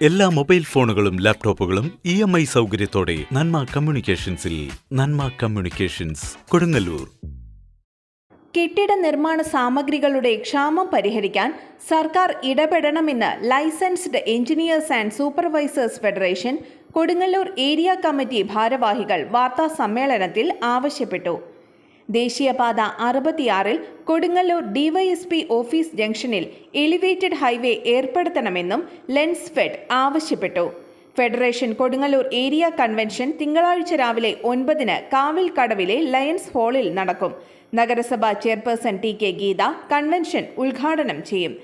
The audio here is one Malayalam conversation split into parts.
എല്ലാ മൊബൈൽ ഫോണുകളും ലാപ്ടോപ്പുകളും ഇ എം ഐ സൗകര്യത്തോടെ നന്മ കമ്മ്യൂണിക്കേഷൻസിൽ നന്മ കമ്മ്യൂണിക്കേഷൻസ് കൊടുങ്ങല്ലൂർ. കെട്ടിട നിർമ്മാണ സാമഗ്രികളുടെ ക്ഷാമം പരിഹരിക്കാൻ സർക്കാർ ഇടപെടണമെന്ന് licensed engineers and supervisors federation Kodungallur area committee ഭാരവാഹികൾ വാർത്താ സമ്മേളനത്തിൽ ആവശ്യപ്പെട്ടു. ദേശീയപാത അറുപത്തിയാറിൽ കൊടുങ്ങല്ലൂർ ഡിവൈഎസ്പി ഓഫീസ് ജംഗ്ഷനിൽ എലിവേറ്റഡ് ഹൈവേ ഏർപ്പെടുത്തണമെന്നും ലെൻസ് ഫെഡ് ആവശ്യപ്പെട്ടു. ഫെഡറേഷൻ കൊടുങ്ങല്ലൂർ ഏരിയ കൺവെൻഷൻ തിങ്കളാഴ്ച രാവിലെ ഒൻപതിന് കാവിൽ കടവിലെ ലയൺസ് ഹാളിൽ നടക്കും. നഗരസഭാ chairperson T K Geetha convention ഉദ്ഘാടനം ചെയ്യും.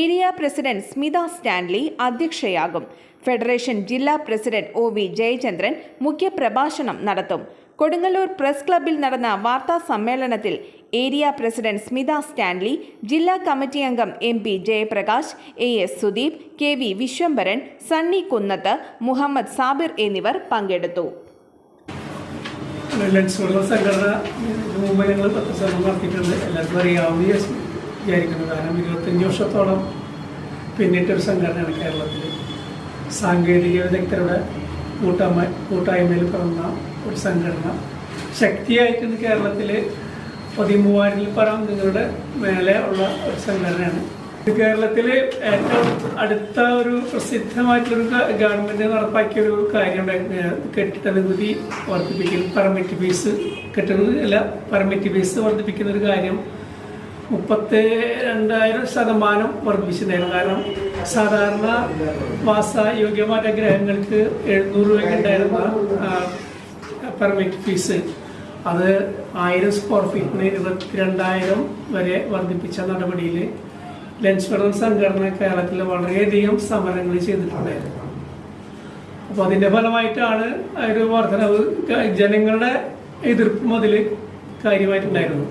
ഏരിയ പ്രസിഡന്റ് സ്മിത സ്റ്റാൻലി അധ്യക്ഷയാകും. ഫെഡറേഷൻ ജില്ലാ പ്രസിഡന്റ് ഒ വി ജയചന്ദ്രൻ മുഖ്യപ്രഭാഷണം നടത്തും. കൊടുങ്ങല്ലൂർ പ്രസ് ക്ലബ്ബിൽ നടന്ന വാർത്താ സമ്മേളനത്തിൽ ഏരിയ പ്രസിഡന്റ് സ്മിത സ്റ്റാൻലി ജില്ലാ കമ്മിറ്റി അംഗം M P Jayaprakash A S Sudeep K V Viswambharan Sunny Kunnath Muhammad Sabir എന്നിവർ പങ്കെടുത്തു. സംഘടന എല്ലാവർക്കും വർഷത്തോളം പിന്നിട്ടൊരു സംഘടനയാണ് കേരളത്തിൽ സാങ്കേതിക വിദഗ്ധരുടെ കൂട്ടായ്മ കൂട്ടായ്മയിൽ പിറന്ന ഒരു സംഘടന. ശക്തിയായിട്ട് ഇന്ന് കേരളത്തിൽ പതിമൂവായിരത്തിൽ പരം നിങ്ങളുടെ മേലെ ഉള്ള ഒരു സംഘടനയാണ്. കേരളത്തിൽ ഏറ്റവും അടുത്ത ഒരു പ്രസിദ്ധമായിട്ടുള്ളൊരു ഗവൺമെന്റ് നടപ്പാക്കിയ ഒരു കാര്യം കെട്ടിട നികുതി വർദ്ധിപ്പിക്കൽ പെർമിറ്റ് ഫീസ് കെട്ടിട അല്ല പെർമിറ്റ് ഫീസ് വർദ്ധിപ്പിക്കുന്ന ഒരു കാര്യം മുപ്പത്തി രണ്ടായിരം ശതമാനം വർദ്ധിപ്പിച്ചിട്ടുണ്ടായിരുന്നു കാരണം സാധാരണ വാസ യോഗ്യമായ ഗ്രഹങ്ങൾക്ക് എഴുന്നൂറ് രൂപയ്ക്ക് ഉണ്ടായിരുന്ന പെർമിറ്റ് ഫീസ് അത് ആയിരം സ്ക്വയർ ഫീറ്റിന് ഇരുപത്തിരണ്ടായിരം വരെ വർദ്ധിപ്പിച്ച നടപടിയിൽ ലെൻസ് വെള്ളം സംഘടന കേരളത്തിൽ വളരെയധികം സമരങ്ങൾ ചെയ്തിട്ടുണ്ടായിരുന്നു. അപ്പോൾ അതിന്റെ ഫലമായിട്ടാണ് ഒരു വർധനവ് ജനങ്ങളുടെ എതിർപ്പും അതിൽ കാര്യമായിട്ടുണ്ടായിരുന്നു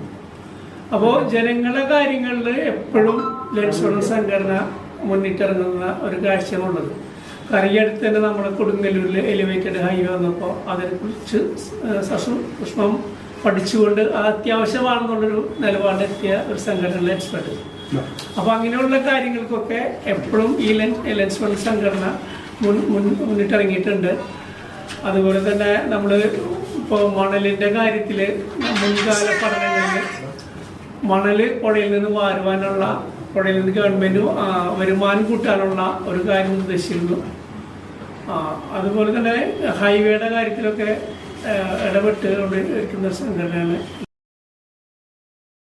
അപ്പോൾ ജനങ്ങളുടെ കാര്യങ്ങളിൽ എപ്പോഴും ലക്ഷണ സംഘടന മുന്നിട്ടിറങ്ങുന്ന ഒരു കാഴ്ചയാണുള്ളത്. കാരണം ഈ അടുത്ത് തന്നെ നമ്മുടെ കൊടുങ്ങല്ലൂരിൽ എലിവേറ്റഡ് ഹൈവേ വന്നപ്പോൾ അതിനെക്കുറിച്ച് സസു പുഷ്പം പഠിച്ചുകൊണ്ട് അത് അത്യാവശ്യമാണെന്നുള്ളൊരു നിലപാടെത്തിയ ഒരു സംഘടന ലെൻസ് ഫെഡ് അപ്പോൾ അങ്ങനെയുള്ള കാര്യങ്ങൾക്കൊക്കെ എപ്പോഴും ഈ ലെൻ ലെൻസ് ഫണ്ട് സംഘടന മുൻ മുൻ മുന്നിട്ടിറങ്ങിയിട്ടുണ്ട്. അതുപോലെ തന്നെ നമ്മൾ ഇപ്പോൾ മണലിന്റെ കാര്യത്തിൽ മുൻകാല പഠനങ്ങളിൽ മണൽ പുഴയിൽ നിന്ന് വാരുവാനുള്ള പുഴയിൽ നിന്ന് ഗവൺമെന്റ് വരുമാനം കൂട്ടാനുള്ള ഒരു കാര്യം ഉദ്ദേശിക്കുന്നു അതുപോലെ തന്നെ ഹൈവേയുടെ കാര്യത്തിലൊക്കെ ഇടപെട്ട് കൊണ്ടിരിക്കുന്ന സംഘടനയാണ്